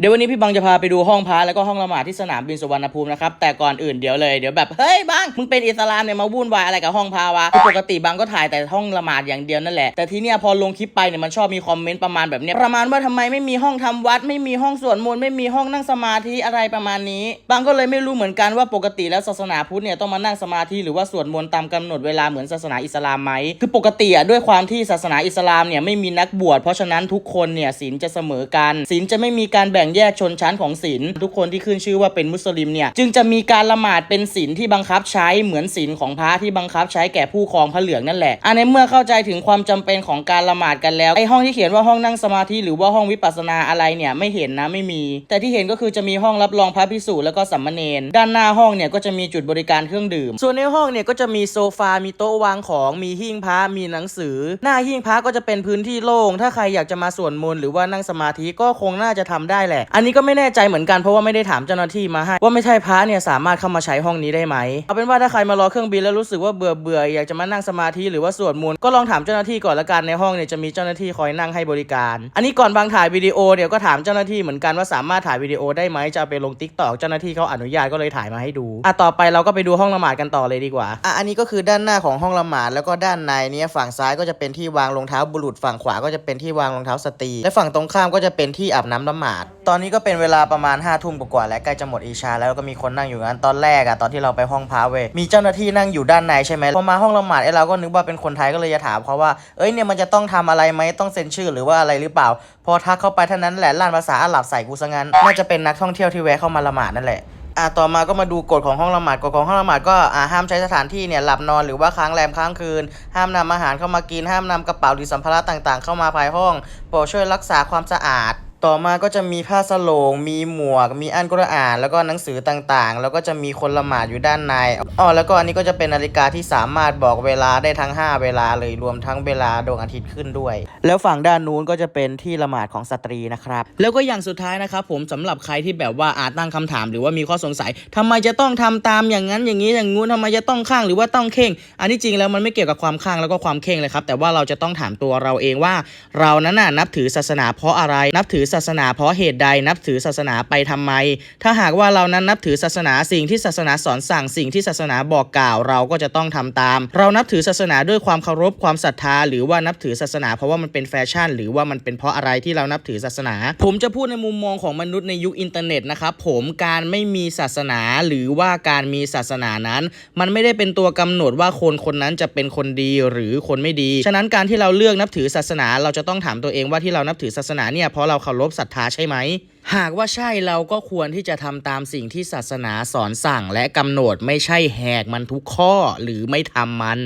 เดี๋ยววันนี้พี่บังจะพาไปดูห้องพระแล้วก็ห้องละหมาดที่สนามบินสุวรรณภูมินะครับแต่ก่อนอื่นเดี๋ยวเลยเดี๋ยวแบบเฮ้ยบังมึงเป็นอิสลามเนี่ยมาวุ่นวายอะไรกับห้องพระวะปกติบังก็ถ่ายแต่ห้องละหมาดอย่างเดียวนั่นแหละแต่ทีเนี้ยพอลงคลิปไปเนี่ยมันชอบมีคอมเมนต์ประมาณแบบเนี้ยประมาณว่าทำไมไม่มีห้องทำวัด ไม่มีห้องสวดมนต์ไม่มีห้องนั่งสมาธิอะไรประมาณนี้บังก็เลยไม่รู้เหมือนกันว่าปกติแล้วศาสนาพุทธเนี่ยต้องมานั่งสมาธิหรือว่าสวดมนต์ตามกำหนดเวลาเหมือนศาสนาอิสลามไหมคือปกติอะด้วยความที่ศาสนาอิสลามเนี่ยไม่มีนักบวชเพราะฉะนั้นทุกคนเนี่ยศีลจะเสมอกันศีลจะไม่มีการแบ่งแยกชนชั้นของศีลทุกคนที่ขึ้นชื่อว่าเป็นมุสลิมเนี่ยจึงจะมีการละหมาดเป็นศีลที่บังคับใช้เหมือนศีลของพระที่บังคับใช้แก่ผู้ครองพระเหลืองนั่นแหละอันในเมื่อเข้าใจถึงความจำเป็นของการละหมาดกันแล้วไอห้องที่เขียนว่าห้องนั่งสมาธิหรือว่าห้องวิปัสสนาอะไรเนี่ยไม่เห็นนะไม่มี แต่ที่เห็นก็คือจะมีห้องรับรองพระพิสุแล้วก็สัมมเนนด้านหน้าห้องเนี่ยก็จะมีจุดบริการเครื่องดื่ม ส่วนในห้องเนี่ยก็จะมีโซฟา มีโต๊ะวางของมีหิ้งพระมีหนังสือ หน้าหิ้งพระก็จะเป็นพื้นที่โล่งถ้าใครอยากจะมาสวดมนต์หรือว่านั่งสมาธิก็คงน่าจะทำได้แหละอันนี้ก็ไม่แน่ใจเหมือนกันเพราะว่าไม่ได้ถามเจ้าหน้าที่มาให้ ว่าไม่ใช่พระเนี่ยสามารถเข้ามาใช้ห้องนี้ได้ไหมเอาเป็นว่าถ้าใครมารอเครื่องบินแล้วรู้สึกว่าเบื่อเบื่ออยากจะมานั่งสมาธิหรือว่าสวดมนต์ก็ลองถามเจ้าหน้าที่ก่อนละกันในห้องเนี่ยจะมีเจ้าหน้าที่คอยนั่งให้บริการ อันนี้ก่อนบางถ่ายวิดีโอเนี่ยวก็ถามเจ้าหน้าที่เหมือนกันว่าสามารถถ่ายวิดีโอได้ไหมจะเอาไปลงทิกตอกเจ้าหน้าที่เขาอนุญาตก็เลยถ่ายมาให้ดูอะต่อไปเราก็ไปดูห้องละหมาดกันต่อเลยดีกว่าอะอันนี้ก็คือด้านหน้าของห้องละหมาดแล้วก็ด้านในเนี่ยฝั่งซ้ายก็จะเป็นที่วางรองเท้าบุรุษ ฝั่งขวาก็จะเป็นที่วางรองเท้าสตรีและฝั่งตรงข้ามก็จะเป็นที่อาบน้ำละหมาดตอนนี้ก็เป็นเวลาประมาณ5้าทุ่มกว่าๆแล้วใกล้จะหมดอีชา แล้วก็มีคนนั่งอยู่งั้นตอนแรกอะตอนที่เราไปห้องพระเวมีเจ้าหน้าที่นั่งอยู่ด้านในใช่ไหมพอมาห้องละหมาดไอ้เราก็นึกว่าเป็นคนไทยก็เลยจะถามเขาว่าเอ้ยเนี่ยมันจะต้องทำอะไรไหมต้องเซ็นชื่อหรือว่าอะไรหรือเปล่า พอทักเข้าไปเท่านั้นแหละล่านภาษาอาหรับใส่กูซะงั้นน่าจะเป็นนักท่องเที่ยวที่แวะเข้ามาละหมาดนั่นแหละอะต่อมาก็มาดูกฎของห้องละหมาดกฎของห้องละหมาดก็อ่าห้ามใช้สถานที่เนี่ยหลับนอนหรือว่าค้างแรมค้างคืน ห้ามนำอาหารเข้ามากิน ห้ามนำกระเป๋าหรือสัมภาระต่างๆ เข้ามาภายห้องโปรดช่วยรักษาความสะอาด ต่อมาก็จะมีผ้าสโลง มีหมวก มีอันกุรอาน แล้วก็หนังสือต่างๆ แล้วก็จะมีคนละหมาดอยู่ด้านในอ๋อแล้วก็อันนี้ก็จะเป็นนาฬิกาที่สามารถบอกเวลาได้ทั้ง 5 เวลาเลยรวมทั้งเวลาดวงอาทิตย์ขึ้นด้วย แล้วฝั่งด้านนู้นก็จะเป็นที่ละหมาดของสตรีนะครับ แล้วก็อย่างสุดท้ายนะครับผมสำหรับใครที่แบบว่าอาจตั้งคำถาม หรือว่ามีข้อสงสัยทำไมจะต้องทำตามอย่างนั้นอย่างนี้อย่างงู้นทำไมจะต้องข้างหรือว่าต้องเข่ง อันที่จริงแล้วมันไม่เกี่ยวกับความข้างแล้วก็ความเข่งเลยครับแต่ว่าเราจะต้องถามตัวเราเองว่า เรานั้นน่ะนับถือศาสนาเพราะอะไรนับถือศาสนาเพราะเหตุใดนับถือศาสนาไปทำไม ถ้าหากว่าเรานั้นนับถือศาสนาสิ่งที่ศาสนาสอนสั่งสิ่งที่ศาสนาบอกกล่าวเราก็จะต้องทำตาม เรานับถือศาสนาด้วยความเคารพความศรัทธา หรือว่านับถือศาสนา เพราะว่ามันเป็นแฟชั่น หรือว่ามันเป็นเพราะอะไรที่เรานับถือศาสนา ผมจะพูดในมุมมองของมนุษย์ในยุคอินเทอร์เน็ตนะครับผมการไม่มีศาสนาหรือว่าการมีศาสนานั้น มันไม่ได้เป็นตัวกำหนดว่าคนคนนั้นจะเป็นคนดีหรือคนไม่ดี ฉะนั้นการที่เราเลือกนับถือศาสนา เราจะต้องถามตัวเองว่าที่เรานับถือศาสนาเนี่ยเพราะเราเคารารพศรัทธาใช่ไหม หากว่าใช่เราก็ควรที่จะทำตามสิ่งที่ศาสนาสอนสั่งและกำหนดไม่ใช่แหกมันทุกข้อหรือไม่ทำมัน